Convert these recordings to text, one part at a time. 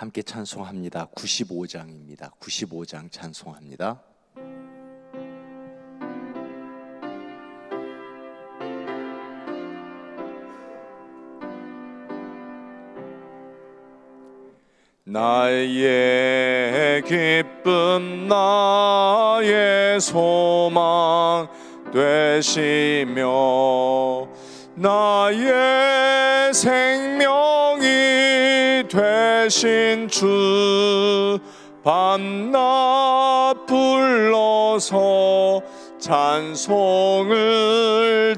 함께 찬송합니다. 95장입니다. 95장 찬송합니다. 나의 기쁨 나의 소망 되시며 나의 생명이 되신 주 밤낮 불러서 찬송을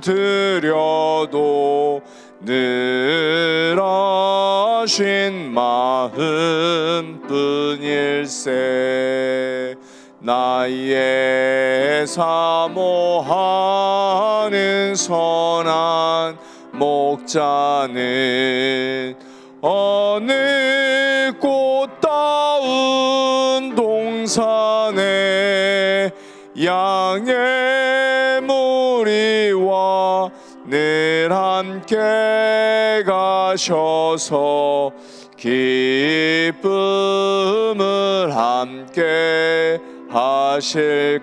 드려도 늘 하신 마음뿐일세. 나의 사모하는 선한 목자는 어느 꽃다운 동산에 양의 무리와 늘 함께 가셔서 기쁨을 함께 하실까?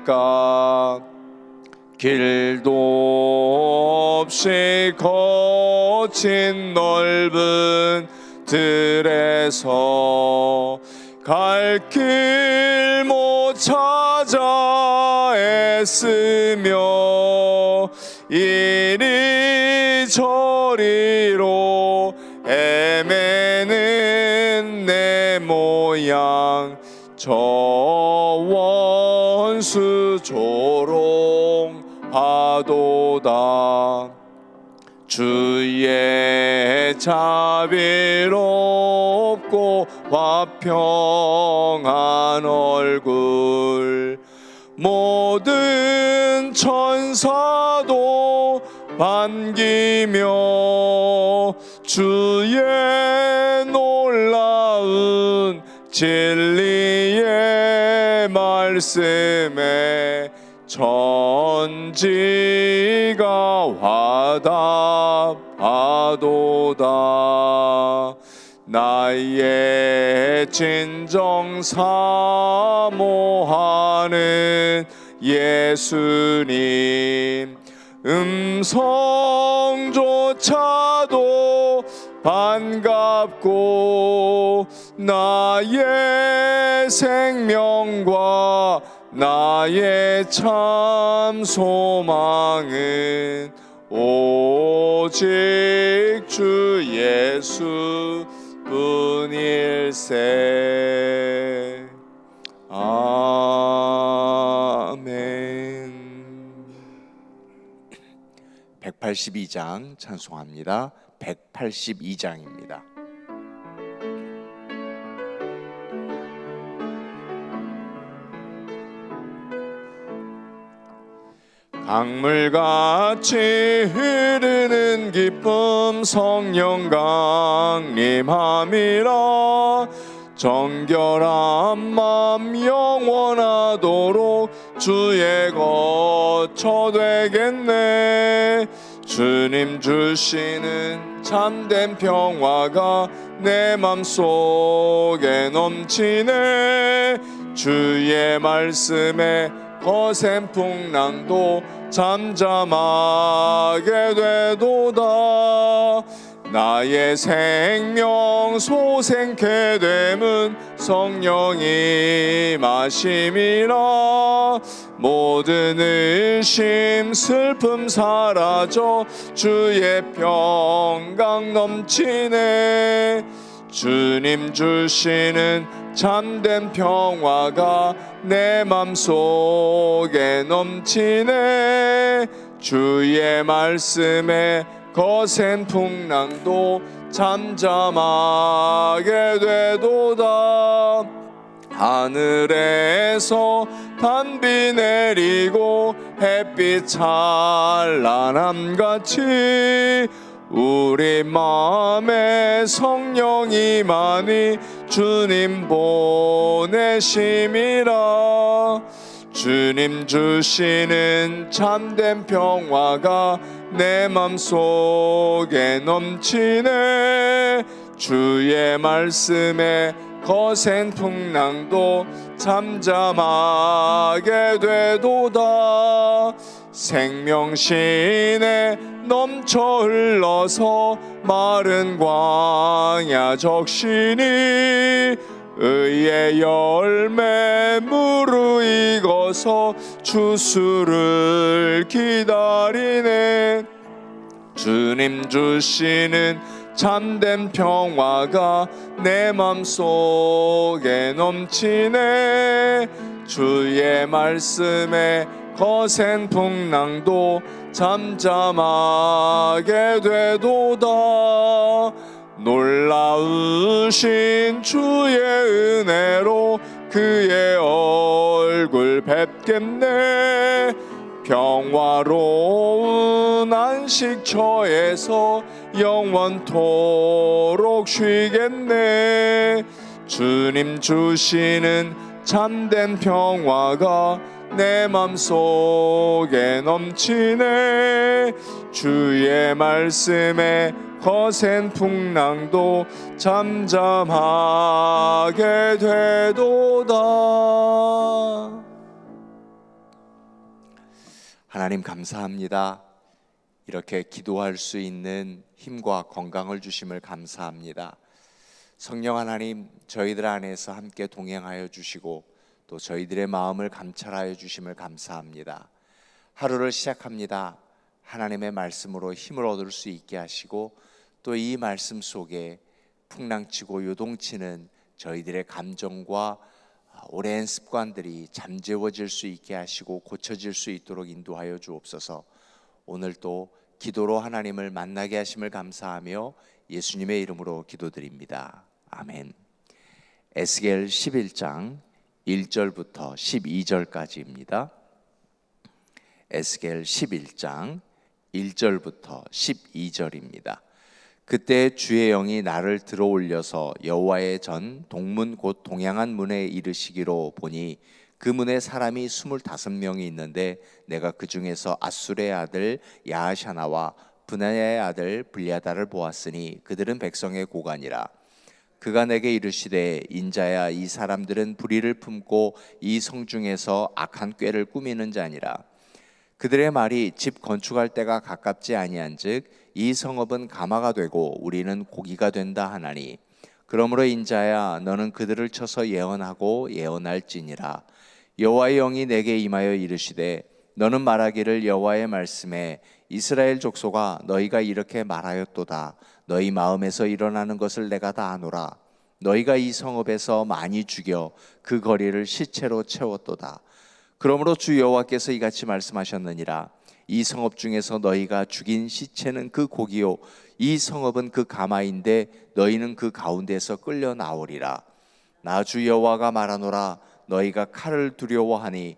길도 없이 거친 넓은 들에서 갈 길 못 찾아 애쓰며 이리저리로 애매는 내 모양 저 원수 조롱하도다 주의 자비롭고 화평한 얼굴. 모든 천사도 반기며 주의 놀라운 진리의 말씀에 천지가 화답 하도다 나의 진정 사모하는 예수님 음성조차도 반갑고 나의 생명과 나의 참 소망은 오직 주 예수 뿐일세. 아멘. 182장 찬송합니다. 182장입니다 강물같이 흐르는 기쁨 성령 강림함이라 정결한 맘 영원하도록 주의 거처 되겠네. 주님 주시는 참된 평화가 내 맘속에 넘치네. 주의 말씀에 거센 풍랑도 잠잠하게 되도다. 나의 생명 소생케 됨은 성령이 마심이라. 모든 의심 슬픔 사라져 주의 평강 넘치네 주님 주시는 참된 평화가 내 맘속에 넘치네. 주의 말씀에 거센 풍랑도 잠잠하게 되도다. 하늘에서 단비 내리고 햇빛 찬란함 같이 우리 마음에 성령이 많이 주님 보내심이라. 주님 주시는 참된 평화가 내 맘속에 넘치네. 주의 말씀에 거센 풍랑도 잠잠하게 되도다 생명신에 넘쳐 흘러서 마른 광야 적신이 의의 열매 무르익어서 주수를 기다리네. 주님 주시는 참된 평화가 내 맘속에 넘치네. 주의 말씀에 거센 풍랑도 잠잠하게 되도다. 놀라우신 주의 은혜로 그의 얼굴 뵙겠네. 평화로운 안식처에서 영원토록 쉬겠네. 주님 주시는 참된 평화가 내 맘속에 넘치네 주의 말씀에 거센 풍랑도 잠잠하게 되도다 하나님 감사합니다. 이렇게 기도할 수 있는 힘과 건강을 주심을 감사합니다. 성령 하나님, 저희들 안에서 함께 동행하여 주시고 또 저희들의 마음을 감찰하여 주심을 감사합니다. 하루를 시작합니다. 하나님의 말씀으로 힘을 얻을 수 있게 하시고 또 이 말씀 속에 풍랑치고 요동치는 저희들의 감정과 오랜 습관들이 잠재워질 수 있게 하시고 고쳐질 수 있도록 인도하여 주옵소서. 오늘 또 기도로 하나님을 만나게 하심을 감사하며 예수님의 이름으로 기도드립니다. 아멘. 에스겔 11장 1절부터 12절까지입니다. 에스겔 11장 1절부터 12절입니다. 그때 주의 영이 나를 들어올려서 여호와의 전 동문 곧 동양한 문에 이르시기로 보니 그 문에 사람이 스물다섯 명이 있는데 내가 그 중에서 아술의 아들 야하샤나와 분야의 아들 블야다를 보았으니 그들은 백성의 고관이라 그가 내게 이르시되 인자야 이 사람들은 불의를 품고 이 성중에서 악한 꾀를 꾸미는 자니라. 그들의 말이 집 건축할 때가 가깝지 아니한즉 이 성읍은 가마가 되고 우리는 고기가 된다 하나니. 그러므로 인자야 너는 그들을 쳐서 예언하고 예언할지니라. 여호와의 영이 내게 임하여 이르시되 너는 말하기를 여호와의 말씀에 이스라엘 족속아 너희가 이렇게 말하였도다. 너희 마음에서 일어나는 것을 내가 다 아노라. 너희가 이 성읍에서 많이 죽여 그 거리를 시체로 채웠도다. 그러므로 주 여호와께서 이같이 말씀하셨느니라. 이 성읍 중에서 너희가 죽인 시체는 그 고기요 이 성읍은 그 가마인데 너희는 그 가운데서 끌려 나오리라. 나 주 여호와가 말하노라. 너희가 칼을 두려워하니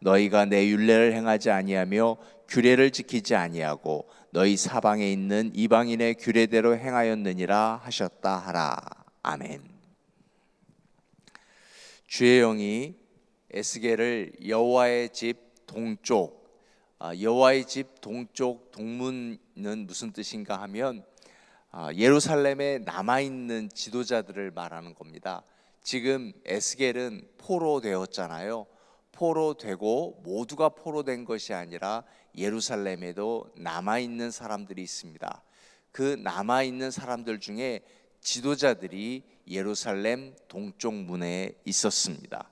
너희가 내 율례를 행하지 아니하며 규례를 지키지 아니하고 너희 사방에 있는 이방인의 규례대로 행하였느니라 하셨다 하라 아멘 주의 영이 에스겔을 여호와의 집 동쪽 아, 여호와의 집 동쪽 동문은 무슨 뜻인가 하면 아, 예루살렘에 남아 있는 지도자들을 말하는 겁니다. 지금 에스겔은 포로 되었잖아요. 포로 되고 모두가 포로된 것이 아니라 예루살렘에도 남아 있는 사람들이 있습니다. 그 남아 있는 사람들 중에 지도자들이 예루살렘 동쪽 문에 있었습니다.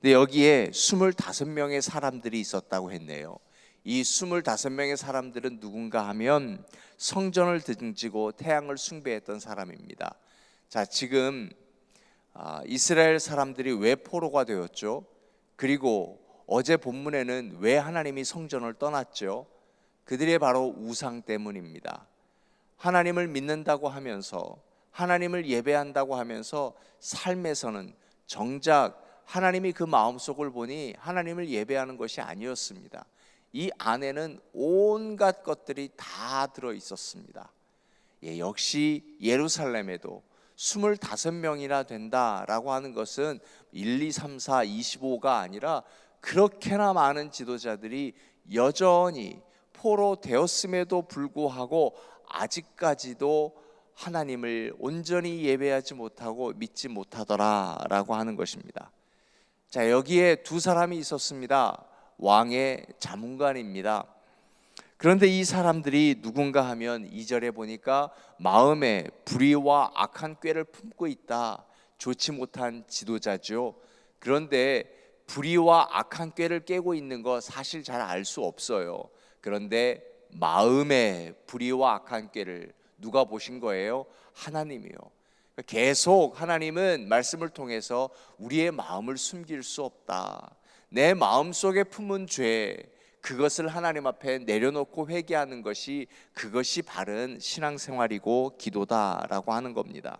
근데 여기에 25명의 사람들이 있었다고 했네요. 이 25명의 사람들은 누군가 하면 성전을 등지고 태양을 숭배했던 사람입니다. 자, 지금 아, 이스라엘 사람들이 왜 포로가 되었죠? 그리고 어제 본문에는 왜 하나님이 성전을 떠났죠? 그들의 바로 우상 때문입니다. 하나님을 믿는다고 하면서 하나님을 예배한다고 하면서 삶에서는 정작 하나님이 그 마음속을 보니 하나님을 예배하는 것이 아니었습니다. 이 안에는 온갖 것들이 다 들어 있었습니다. 예, 역시 예루살렘에도 25명이나 된다라고 하는 것은 1, 2, 3, 4, 25가 아니라 그렇게나 많은 지도자들이 여전히 포로 되었음에도 불구하고 아직까지도 하나님을 온전히 예배하지 못하고 믿지 못하더라라고 하는 것입니다. 자, 여기에 두 사람이 있었습니다. 왕의 자문관입니다. 그런데 이 사람들이 누군가 하면 2절에 보니까 마음에 불의와 악한 꾀를 품고 있다. 좋지 못한 지도자죠. 그런데 불의와 악한 꾀를 깨고 있는 거 사실 잘 알 수 없어요. 그런데 마음에 불의와 악한 꾀를 누가 보신 거예요? 하나님이요. 계속 하나님은 말씀을 통해서 우리의 마음을 숨길 수 없다. 내 마음 속에 품은 죄, 그것을 하나님 앞에 내려놓고 회개하는 것이 그것이 바른 신앙생활이고 기도다라고 하는 겁니다.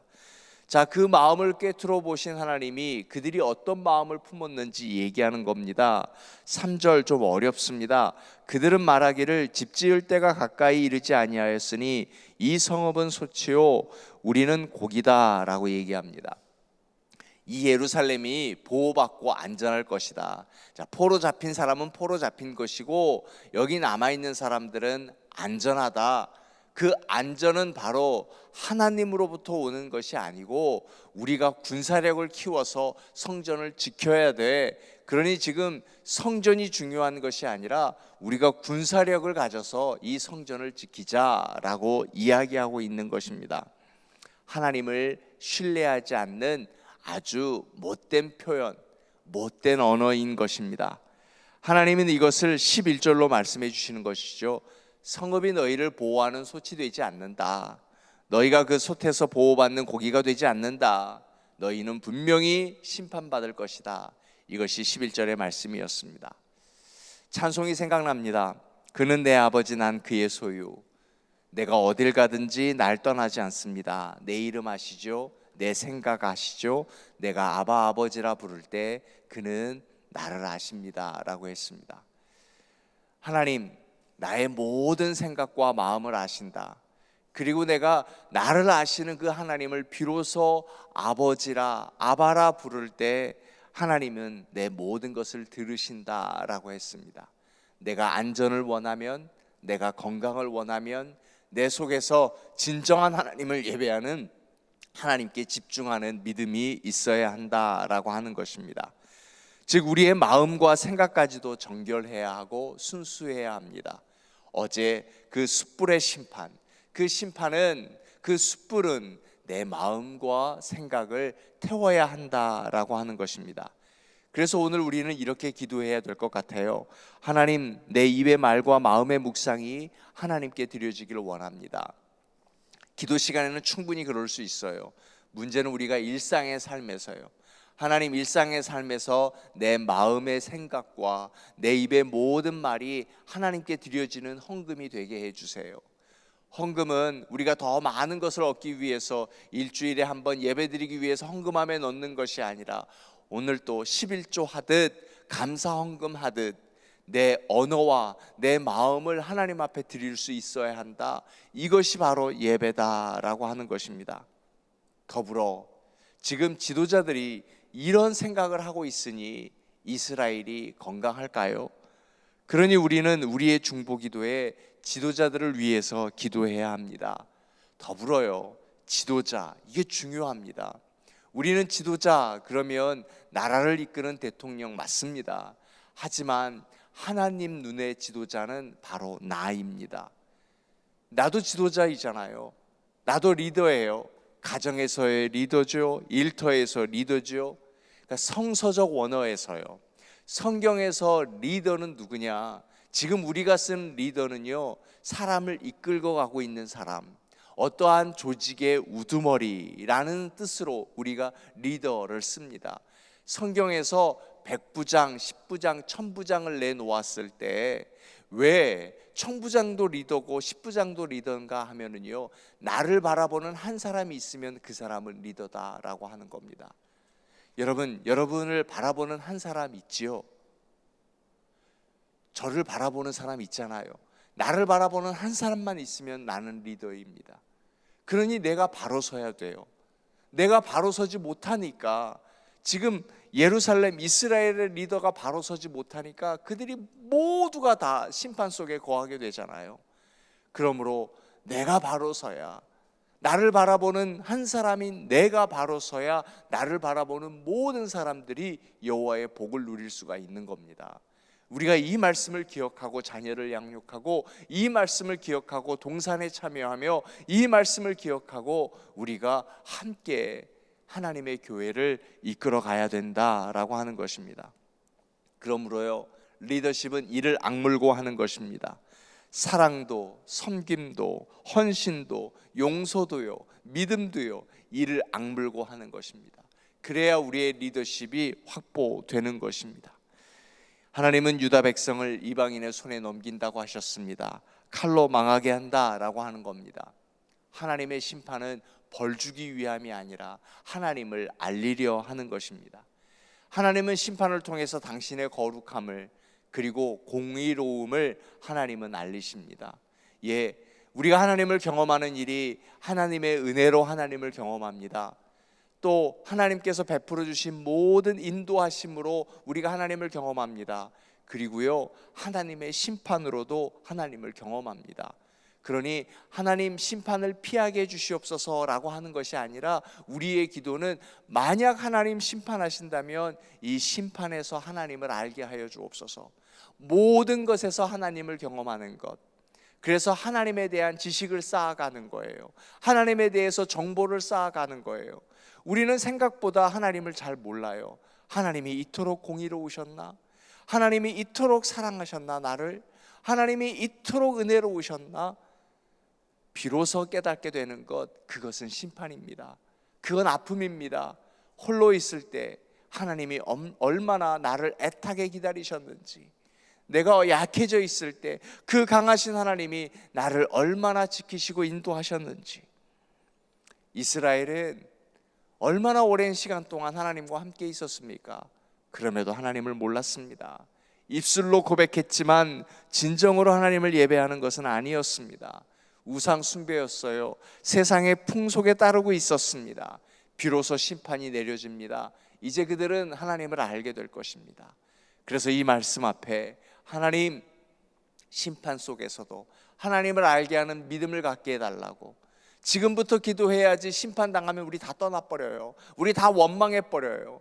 자, 그 마음을 꿰뚫어 보신 하나님이 그들이 어떤 마음을 품었는지 얘기하는 겁니다. 3절 좀 어렵습니다. 그들은 말하기를 집 지을 때가 가까이 이르지 아니하였으니 이 성읍은 소치요 우리는 고기다라고 얘기합니다. 이 예루살렘이 보호받고 안전할 것이다. 자, 포로 잡힌 사람은 포로 잡힌 것이고 여기 남아 있는 사람들은 안전하다. 그 안전은 바로 하나님으로부터 오는 것이 아니고 우리가 군사력을 키워서 성전을 지켜야 돼. 그러니 지금 성전이 중요한 것이 아니라 우리가 군사력을 가져서 이 성전을 지키자라고 이야기하고 있는 것입니다. 하나님을 신뢰하지 않는 아주 못된 표현, 못된 언어인 것입니다. 하나님은 이것을 11절로 말씀해 주시는 것이죠. 성읍이 너희를 보호하는 소치 되지 않는다. 너희가 그 솥에서 보호받는 고기가 되지 않는다. 너희는 분명히 심판받을 것이다. 이것이 11절의 말씀이었습니다. 찬송이 생각납니다. 그는 내 아버지 난 그의 소유. 내가 어딜 가든지 날 떠나지 않습니다. 내 이름 아시죠? 내 생각 아시죠? 내가 아바 아버지라 부를 때 그는 나를 아십니다라고 했습니다. 하나님, 나의 모든 생각과 마음을 아신다. 그리고 내가 나를 아시는 그 하나님을 비로소 아버지라 아바라 부를 때 하나님은 내 모든 것을 들으신다라고 했습니다. 내가 안전을 원하면 내가 건강을 원하면 내 속에서 진정한 하나님을 예배하는 하나님께 집중하는 믿음이 있어야 한다라고 하는 것입니다. 즉 우리의 마음과 생각까지도 정결해야 하고 순수해야 합니다. 어제 그 숯불의 심판, 그 심판은 그 숯불은 내 마음과 생각을 태워야 한다라고 하는 것입니다. 그래서 오늘 우리는 이렇게 기도해야 될 것 같아요. 하나님, 내 입의 말과 마음의 묵상이 하나님께 드려지기를 원합니다. 기도 시간에는 충분히 그럴 수 있어요. 문제는 우리가 일상의 삶에서요. 하나님 일상의 삶에서 내 마음의 생각과 내 입의 모든 말이 하나님께 드려지는 헌금이 되게 해 주세요. 헌금은 우리가 더 많은 것을 얻기 위해서 일주일에 한 번 예배드리기 위해서 헌금함에 넣는 것이 아니라 오늘 또 11조 하듯 감사 헌금 하듯 내 언어와 내 마음을 하나님 앞에 드릴 수 있어야 한다. 이것이 바로 예배다라고 하는 것입니다. 더불어 지금 지도자들이 이런 생각을 하고 있으니 이스라엘이 건강할까요? 그러니 우리는 우리의 중보 기도에 지도자들을 위해서 기도해야 합니다. 더불어요. 지도자 이게 중요합니다. 우리는 지도자 그러면 나라를 이끄는 대통령 맞습니다. 하지만 하나님 눈의 지도자는 바로 나입니다. 나도 지도자이잖아요. 나도 리더예요. 가정에서의 리더죠. 일터에서 리더죠. 그러니까 성서적 원어에서요. 성경에서 리더는 누구냐? 지금 우리가 쓴 리더는요. 사람을 이끌고 가고 있는 사람. 어떠한 조직의 우두머리라는 뜻으로 우리가 리더를 씁니다. 성경에서 백부장, 십부장, 천부장을 내놓았을 때왜 청부장도 리더고 십부장도 리더인가 하면은요 나를 바라보는 한 사람이 있으면 그 사람은 리더다라고 하는 겁니다. 여러분, 여러분을 바라보는 한 사람 있지요. 저를 바라보는 사람 있잖아요. 나를 바라보는 한 사람만 있으면 나는 리더입니다. 그러니 내가 바로 서야 돼요. 내가 바로 서지 못하니까 지금 예루살렘 이스라엘의 리더가 바로 서지 못하니까 그들이 모두가 다 심판 속에 거하게 되잖아요. 그러므로 내가 바로 서야 나를 바라보는 한 사람인 내가 바로 서야 나를 바라보는 모든 사람들이 여호와의 복을 누릴 수가 있는 겁니다. 우리가 이 말씀을 기억하고 자녀를 양육하고 이 말씀을 기억하고 동산에 참여하며 이 말씀을 기억하고 우리가 함께 하나님의 교회를 이끌어 가야 된다라고 하는 것입니다. 그러므로요. 리더십은 이를 악물고 하는 것입니다. 사랑도 섬김도 헌신도 용서도요. 믿음도요. 이를 악물고 하는 것입니다. 그래야 우리의 리더십이 확보되는 것입니다. 하나님은 유다 백성을 이방인의 손에 넘긴다고 하셨습니다. 칼로 망하게 한다라고 하는 겁니다. 하나님의 심판은 벌 주기 위함이 아니라 하나님을 알리려 하는 것입니다. 하나님은 심판을 통해서 당신의 거룩함을 그리고 공의로움을 하나님은 알리십니다. 예, 우리가 하나님을 경험하는 일이 하나님의 은혜로 하나님을 경험합니다. 또 하나님께서 베풀어 주신 모든 인도하심으로 우리가 하나님을 경험합니다. 그리고요, 하나님의 심판으로도 하나님을 경험합니다. 그러니 하나님 심판을 피하게 해 주시옵소서라고 하는 것이 아니라 우리의 기도는 만약 하나님 심판하신다면 이 심판에서 하나님을 알게 하여 주옵소서. 모든 것에서 하나님을 경험하는 것. 그래서 하나님에 대한 지식을 쌓아가는 거예요. 하나님에 대해서 정보를 쌓아가는 거예요. 우리는 생각보다 하나님을 잘 몰라요. 하나님이 이토록 공의로우셨나? 하나님이 이토록 사랑하셨나 나를? 하나님이 이토록 은혜로우셨나? 비로소 깨닫게 되는 것 그것은 심판입니다. 그건 아픔입니다. 홀로 있을 때 하나님이 엄- 얼마나 나를 애타게 기다리셨는지 내가 약해져 있을 때 그 강하신 하나님이 나를 얼마나 지키시고 인도하셨는지 이스라엘은 얼마나 오랜 시간 동안 하나님과 함께 있었습니까? 그럼에도 하나님을 몰랐습니다. 입술로 고백했지만 진정으로 하나님을 예배하는 것은 아니었습니다. 우상 숭배였어요. 세상의 풍속에 따르고 있었습니다. 비로소 심판이 내려집니다. 이제 그들은 하나님을 알게 될 것입니다. 그래서 이 말씀 앞에 하나님 심판 속에서도 하나님을 알게 하는 믿음을 갖게 해달라고 지금부터 기도해야지 심판 당하면 우리 다 떠나버려요. 우리 다 원망해버려요.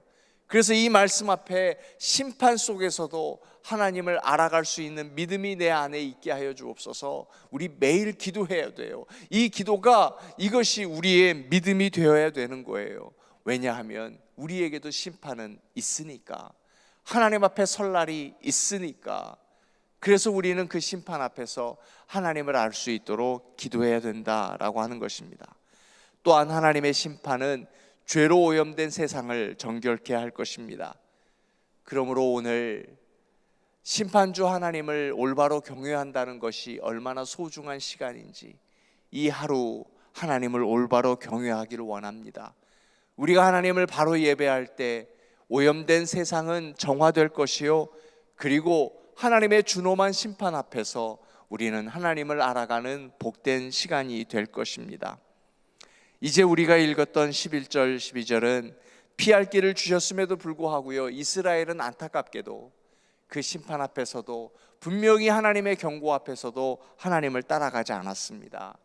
그래서 이 말씀 앞에 심판 속에서도 하나님을 알아갈 수 있는 믿음이 내 안에 있게 하여 주옵소서. 우리 매일 기도해야 돼요. 이 기도가 이것이 우리의 믿음이 되어야 되는 거예요. 왜냐하면 우리에게도 심판은 있으니까. 하나님 앞에 설 날이 있으니까. 그래서 우리는 그 심판 앞에서 하나님을 알 수 있도록 기도해야 된다라고 하는 것입니다. 또한 하나님의 심판은 죄로 오염된 세상을 정결케 할 것입니다. 그러므로 오늘 심판주 하나님을 올바로 경외한다는 것이 얼마나 소중한 시간인지 이 하루 하나님을 올바로 경외하기를 원합니다. 우리가 하나님을 바로 예배할 때 오염된 세상은 정화될 것이요 그리고 하나님의 준엄한 심판 앞에서 우리는 하나님을 알아가는 복된 시간이 될 것입니다. 이제 우리가 읽었던 11절 12절은 피할 길을 주셨음에도 불구하고요. 이스라엘은 안타깝게도 그 심판 앞에서도 분명히 하나님의 경고 앞에서도 하나님을 따라가지 않았습니다.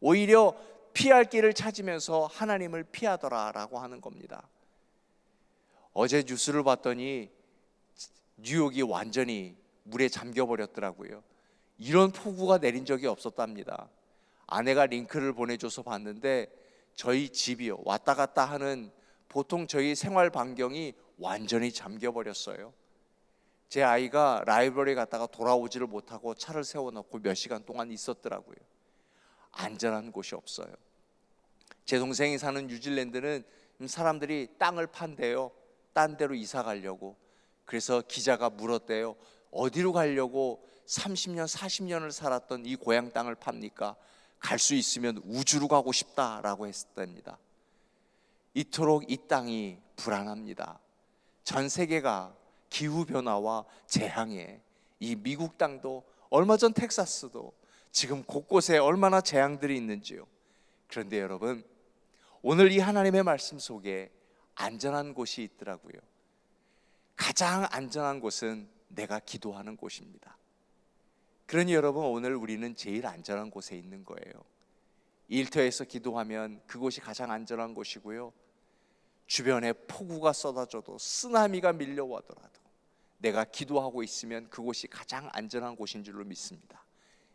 오히려 피할 길을 찾으면서 하나님을 피하더라라고 하는 겁니다. 어제 뉴스를 봤더니 뉴욕이 완전히 물에 잠겨 버렸더라고요. 이런 폭우가 내린 적이 없었답니다. 아내가 링크를 보내줘서 봤는데 저희 집이요 왔다 갔다 하는 보통 저희 생활 반경이 완전히 잠겨 버렸어요. 제 아이가 라이브러리 갔다가 돌아오지를 못하고 차를 세워놓고 몇 시간 동안 있었더라고요. 안전한 곳이 없어요. 제 동생이 사는 뉴질랜드는 사람들이 땅을 판대요. 딴 데로 이사 가려고. 그래서 기자가 물었대요. 어디로 가려고 30년, 40년을 살았던 이 고향 땅을 팝니까? 갈 수 있으면 우주로 가고 싶다라고 했답니다. 이토록 이 땅이 불안합니다. 전 세계가 기후 변화와 재앙에 이 미국 땅도 얼마 전 텍사스도 지금 곳곳에 얼마나 재앙들이 있는지요. 그런데 여러분 오늘 이 하나님의 말씀 속에 안전한 곳이 있더라고요. 가장 안전한 곳은 내가 기도하는 곳입니다. 그러니 여러분 오늘 우리는 제일 안전한 곳에 있는 거예요. 일터에서 기도하면 그곳이 가장 안전한 곳이고요. 주변에 폭우가 쏟아져도 쓰나미가 밀려오더라도 내가 기도하고 있으면 그곳이 가장 안전한 곳인 줄로 믿습니다.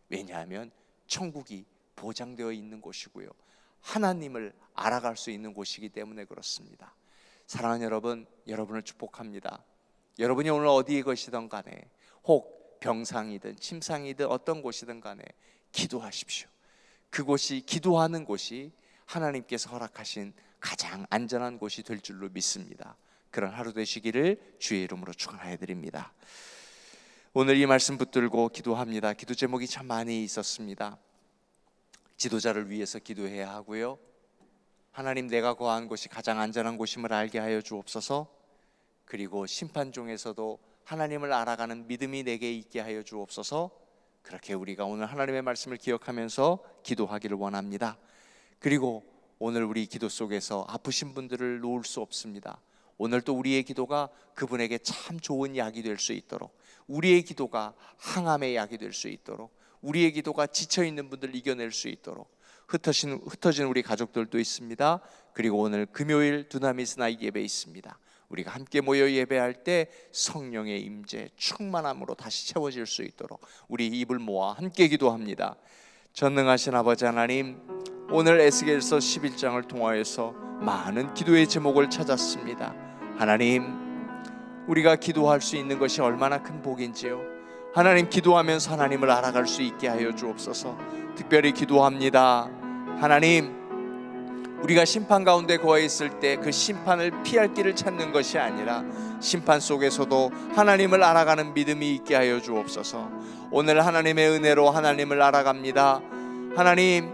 왜냐하면 천국이 보장되어 있는 곳이고요. 하나님을 알아갈 수 있는 곳이기 때문에 그렇습니다. 사랑하는 여러분, 여러분을 축복합니다. 여러분이 오늘 어디에 계시던 간에 혹 병상이든 침상이든 어떤 곳이든 간에 기도하십시오. 그곳이 기도하는 곳이 하나님께서 허락하신 가장 안전한 곳이 될 줄로 믿습니다. 그런 하루 되시기를 주의 이름으로 축원하여 드립니다. 오늘 이 말씀 붙들고 기도합니다. 기도 제목이 참 많이 있었습니다. 지도자를 위해서 기도해야 하고요. 하나님 내가 거한 곳이 가장 안전한 곳임을 알게 하여 주옵소서. 그리고 심판 중에서도 하나님을 알아가는 믿음이 내게 있게 하여 주옵소서. 그렇게 우리가 오늘 하나님의 말씀을 기억하면서 기도하기를 원합니다. 그리고 오늘 우리 기도 속에서 아프신 분들을 놓을 수 없습니다. 오늘 또 우리의 기도가 그분에게 참 좋은 약이 될 수 있도록 우리의 기도가 항암의 약이 될 수 있도록 우리의 기도가 지쳐 있는 분들 이겨낼 수 있도록 흩어진 흩어진 우리 가족들도 있습니다. 그리고 오늘 금요일 두나미스 나이 예배 있습니다. 우리가 함께 모여 예배할 때 성령의 임재 충만함으로 다시 채워질 수 있도록 우리 입을 모아 함께 기도합니다. 전능하신 아버지 하나님 오늘 에스겔서 11장을 통하여서 많은 기도의 제목을 찾았습니다. 하나님 우리가 기도할 수 있는 것이 얼마나 큰 복인지요. 하나님 기도하면서 하나님을 알아갈 수 있게 하여 주옵소서. 특별히 기도합니다. 하나님 우리가 심판 가운데 거해 있을 때 그 심판을 피할 길을 찾는 것이 아니라 심판 속에서도 하나님을 알아가는 믿음이 있게 하여 주옵소서. 오늘 하나님의 은혜로 하나님을 알아갑니다. 하나님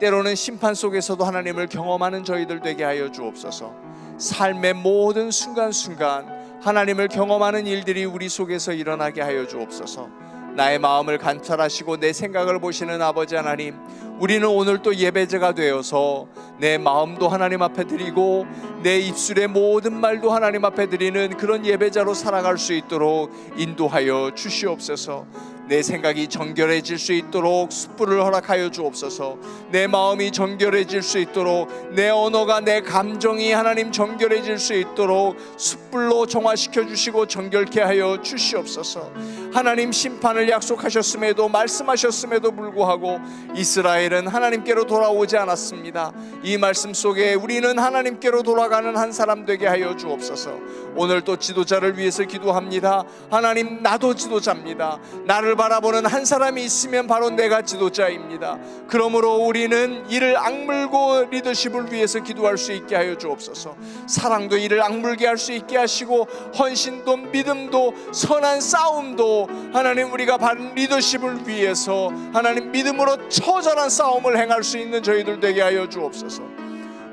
때로는 심판 속에서도 하나님을 경험하는 저희들 되게 하여 주옵소서. 삶의 모든 순간순간 하나님을 경험하는 일들이 우리 속에서 일어나게 하여 주옵소서. 나의 마음을 관찰하시고 내 생각을 보시는 아버지 하나님, 우리는 오늘 또 예배자가 되어서 내 마음도 하나님 앞에 드리고 내 입술의 모든 말도 하나님 앞에 드리는 그런 예배자로 살아갈 수 있도록 인도하여 주시옵소서. 내 생각이 정결해질 수 있도록 숯불을 허락하여 주옵소서. 내 마음이 정결해질 수 있도록 내 언어가 내 감정이 하나님 정결해질 수 있도록 숯불로 정화시켜 주시고 정결케 하여 주시옵소서. 하나님 심판을 약속하셨음에도 말씀하셨음에도 불구하고 이스라엘 은 하나님께로 돌아오지 않았습니다. 이 말씀 속에 우리는 하나님께로 돌아가는 한 사람 되게 하여 주옵소서. 오늘 또 지도자를 위해서 기도합니다. 하나님 나도 지도자입니다. 나를 바라보는 한 사람이 있으면 바로 내가 지도자입니다. 그러므로 우리는 이를 악물고 리더십을 위해서 기도할 수 있게 하여 주옵소서. 사랑도 이를 악물게 할 수 있게 하시고 헌신도 믿음도 선한 싸움도 하나님 우리가 받은 리더십을 위해서 하나님 믿음으로 처절한 싸움을 행할 수 있는 저희들 되게 하여 주옵소서.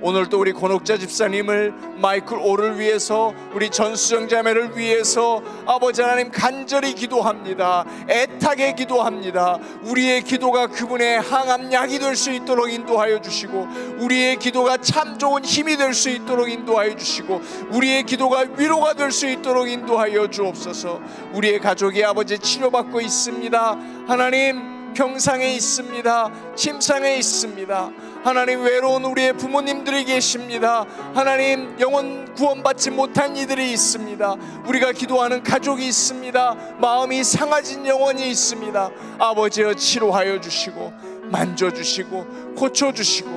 오늘 또 우리 권옥자 집사님을 마이클 오를 위해서 우리 전수정 자매를 위해서 아버지 하나님 간절히 기도합니다. 애타게 기도합니다. 우리의 기도가 그분의 항암 약이 될 수 있도록 인도하여 주시고 우리의 기도가 참 좋은 힘이 될 수 있도록 인도하여 주시고 우리의 기도가 위로가 될 수 있도록 인도하여 주옵소서. 우리의 가족이 아버지 치료받고 있습니다. 하나님 병상에 있습니다. 침상에 있습니다. 하나님 외로운 우리의 부모님들이 계십니다. 하나님 영혼 구원받지 못한 이들이 있습니다. 우리가 기도하는 가족이 있습니다. 마음이 상하진 영혼이 있습니다. 아버지여 치료하여 주시고 만져 주시고 고쳐 주시고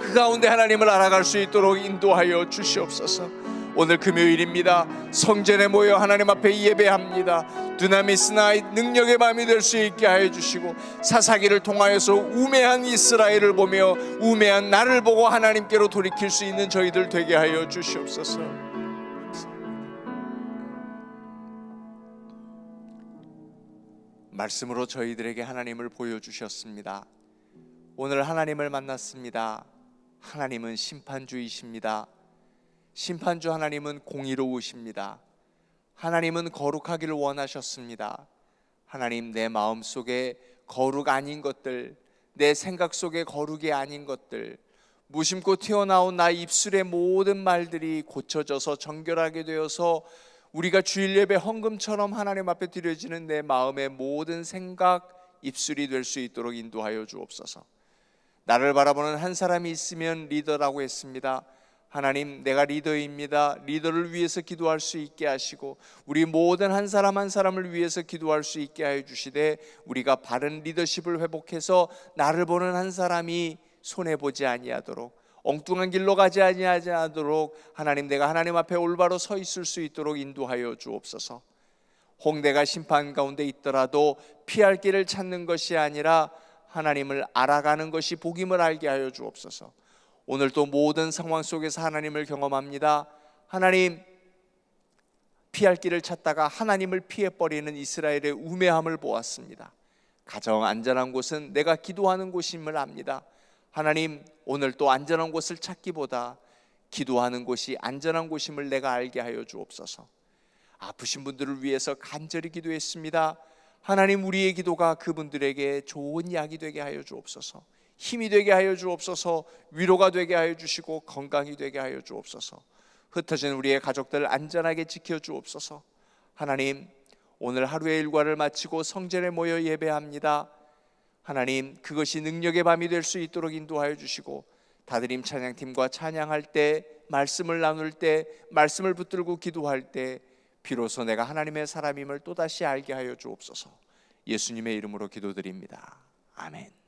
그 가운데 하나님을 알아갈 수 있도록 인도하여 주시옵소서. 오늘 금요일입니다. 성전에 모여 하나님 앞에 예배합니다. 두나미스나 능력의 밤이 될 수 있게 하여 주시고 사사기를 통하여서 우매한 이스라엘을 보며 우매한 나를 보고 하나님께로 돌이킬 수 있는 저희들 되게 하여 주시옵소서. 말씀으로 저희들에게 하나님을 보여주셨습니다. 오늘 하나님을 만났습니다. 하나님은 심판주이십니다. 심판주 하나님은 공의로우십니다. 하나님은 거룩하기를 원하셨습니다. 하나님 내 마음 속에 거룩 아닌 것들, 내 생각 속에 거룩이 아닌 것들, 무심코 튀어나온 나 입술의 모든 말들이 고쳐져서 정결하게 되어서 우리가 주일 예배 헌금처럼 하나님 앞에 드려지는 내 마음의 모든 생각 입술이 될 수 있도록 인도하여 주옵소서. 나를 바라보는 한 사람이 있으면 리더라고 했습니다. 하나님, 내가 리더입니다. 리더를 위해서 기도할 수 있게 하시고 우리 모든 한 사람 한 사람을 위해서 기도할 수 있게 하여 주시되 우리가 바른 리더십을 회복해서 나를 보는 한 사람이 손해 보지 아니하도록 엉뚱한 길로 가지 아니하도록 하나님 내가 하나님 앞에 올바로 서 있을 수 있도록 인도하여 주옵소서. 홍대가 심판 가운데 있더라도 피할 길을 찾는 것이 아니라 하나님을 알아가는 것이 복임을 알게 하여 주옵소서. 오늘 또 모든 상황 속에서 하나님을 경험합니다. 하나님 피할 길을 찾다가 하나님을 피해 버리는 이스라엘의 우매함을 보았습니다. 가정 안전한 곳은 내가 기도하는 곳임을 압니다. 하나님 오늘 또 안전한 곳을 찾기보다 기도하는 곳이 안전한 곳임을 내가 알게 하여 주옵소서. 아프신 분들을 위해서 간절히 기도했습니다. 하나님 우리의 기도가 그분들에게 좋은 약이 되게 하여 주옵소서. 힘이 되게 하여 주옵소서. 위로가 되게 하여 주시고 건강이 되게 하여 주옵소서. 흩어진 우리의 가족들 안전하게 지켜 주옵소서. 하나님 오늘 하루의 일과를 마치고 성전에 모여 예배합니다. 하나님 그것이 능력의 밤이 될 수 있도록 인도하여 주시고 다드림 찬양팀과 찬양할 때 말씀을 나눌 때 말씀을 붙들고 기도할 때 비로소 내가 하나님의 사람임을 또다시 알게 하여 주옵소서. 예수님의 이름으로 기도드립니다. 아멘.